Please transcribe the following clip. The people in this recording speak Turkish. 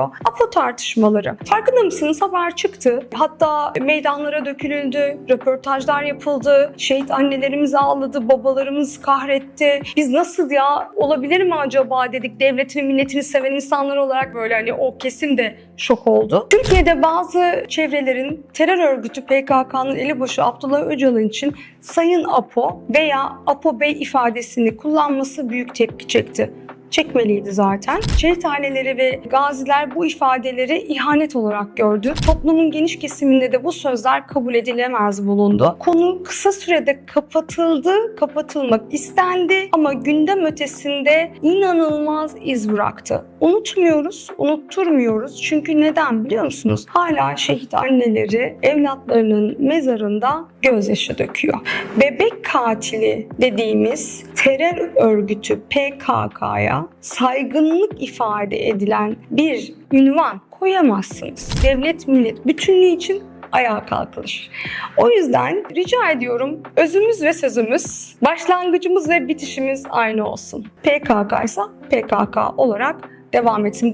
APO tartışmaları. Farkında mısınız? Haber çıktı. Hatta meydanlara dökülüldü, röportajlar yapıldı. Şehit annelerimiz ağladı, babalarımız kahretti. Biz nasıl ya olabilir mi acaba dedik. Devletini, milletini seven insanlar olarak böyle hani o kesim de şok oldu. Türkiye'de bazı çevrelerin terör örgütü PKK'nın elebaşı Abdullah Öcalan için Sayın Apo veya Apo Bey ifadesini kullanması büyük tepki çekti çekmeliydi zaten. Şehit aileleri ve gaziler bu ifadeleri ihanet olarak gördü. Toplumun geniş kesiminde de bu sözler kabul edilemez bulundu. Konu kısa sürede kapatıldı, kapatılmak istendi ama gündem ötesinde inanılmaz iz bıraktı. Unutmuyoruz, unutturmuyoruz. Çünkü neden biliyor musunuz? Hala şehit anneleri evlatlarının mezarında gözyaşı döküyor. Bebek katili dediğimiz terör örgütü PKK'ya saygınlık ifade edilen bir ünvan koyamazsınız. Devlet millet bütünlüğü için ayağa kalkılır. O yüzden rica ediyorum özümüz ve sözümüz, başlangıcımız ve bitişimiz aynı olsun. PKK ise PKK olarak devam etsin.